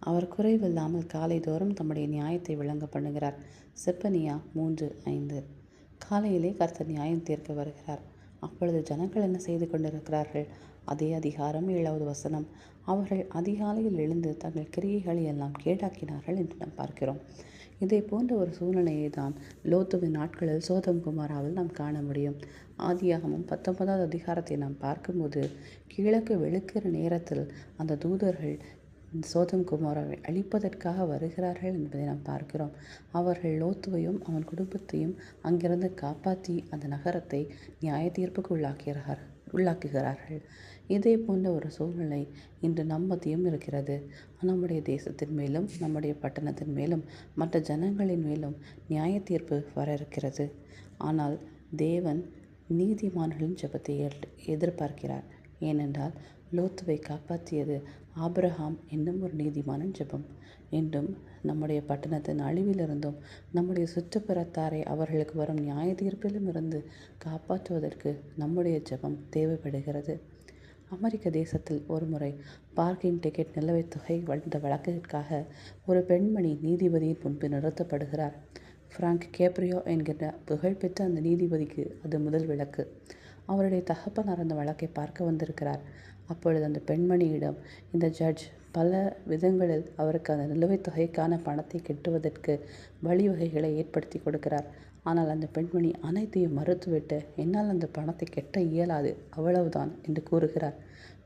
அவர் குறைவில்லாமல் காலை தோறும் தம்முடைய நியாயத்தை விளங்க பண்ணுகிறார். செப்பனியா மூன்று ஐந்து. காலையிலே கர்த்தர் நியாயம் தீர்க்க வருகிறார். அப்பொழுது ஜனங்கள் என்ன செய்து கொண்டிருக்கிறார்கள்? அதே அதிகாரம் ஏழாவது வசனம். அவர்கள் அதிகாலையில் எழுந்து தங்கள் கிரியைகளை எல்லாம் கேடாக்கினார்கள் என்று நாம் பார்க்கிறோம். இதை போன்ற ஒரு சூழ்நிலையை தான் லோத்துவின் நாட்களில் சோதம் குமாராவில் நாம் காண முடியும். ஆதியாகமும் பத்தொன்பதாவது அதிகாரத்தை நாம் பார்க்கும்போது கிழக்கு வெளுக்கிற நேரத்தில் அந்த தூதர்கள் சோதம் குமாரை அழிப்பதற்காக வருகிறார்கள் என்பதை நாம் பார்க்கிறோம். அவர்கள் லோத்துவையும் அவன் குடும்பத்தையும் அங்கிருந்து காப்பாற்றி அந்த நகரத்தை நியாய தீர்ப்புக்கு உள்ளாக்கிறார் உள்ளாக்குகிறார்கள். இதே போன்ற ஒரு சூழ்நிலை இன்று நம்மத்தையும் இருக்கிறது. நம்முடைய தேசத்தின் மேலும் நம்முடைய பட்டணத்தின் மேலும் மற்ற ஜனங்களின் மேலும் நியாய தீர்ப்பு வர இருக்கிறது. ஆனால் தேவன் நீதிமான்களின் ஜெபத்தை எதிர்பார்க்கிறார். ஏனென்றால் லோத்துவை காப்பாற்றியது ஆப்ரஹாம் என்னும் ஒரு நீதிமானின் ஜெபம். என்றும் நம்முடைய பட்டணத்தின் அழிவிலிருந்தும் நம்முடைய சுற்றுப்புறத்தாரை அவர்களுக்கு வரும் நியாய தீர்ப்பிலும் இருந்து காப்பாற்றுவதற்கு நம்முடைய ஜெபம் தேவைப்படுகிறது. அமெரிக்க தேசத்தில் ஒருமுறை பார்க்கிங் டிக்கெட் நிலவைத் தொகை வந்த வழக்கிற்காக ஒரு பெண்மணி நீதிபதியின் முன்பு நிறுத்தப்படுகிறார். ஃப்ராங்க் கேப்ரியோ என்கிற புகழ்பெற்ற அந்த நீதிபதிக்கு அது முதல் விளக்கு. அவருடைய தகப்பனார் அந்த வழக்கை பார்க்க வந்திருக்கிறார். அப்பொழுது அந்த பெண்மணியிடம் இந்த ஜட்ஜ் பல விதங்களில் அவருக்கு அந்த நிலுவைத் தொகைக்கான பணத்தை கட்டுவதற்கு வழிவகைகளை ஏற்படுத்தி கொடுக்கிறார். ஆனால் அந்த பெண்மணி அனைத்தையும் மறுத்துவிட்டு என்னால் அந்த பணத்தை கெட்ட இயலாது அவ்வளவுதான் என்று கூறுகிறார்.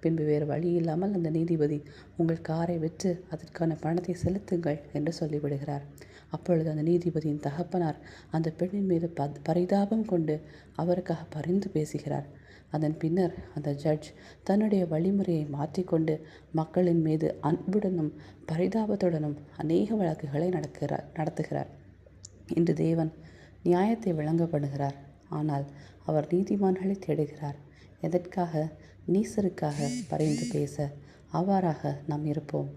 பின்பு வேறு வழி இல்லாமல் அந்த நீதிபதி உங்கள் காரை விற்று அதற்கான பணத்தை செலுத்துங்கள் என்று சொல்லிவிடுகிறார். அப்பொழுது அந்த நீதிபதியின் தகப்பனார் அந்த பெண்ணின் மீது பரிதாபம் கொண்டு அவருக்காக பரிந்து பேசுகிறார். அதன் பின்னர் அந்த ஜட்ஜ் தன்னுடைய வழிமுறையை மாற்றிக்கொண்டு மக்களின் மீது அன்புடனும் பரிதாபத்துடனும் அநேக வழக்குகளை நடக்கிறார் நடத்துகிறார். இன்று தேவன் நியாயத்தை விளங்கப்படுகிறார். ஆனால் அவர் நீதிமான்களை தேடுகிறார். எதற்காக? நீசருக்காக பரிந்து பேச அவ்வாறாக நாம் இருப்போம்.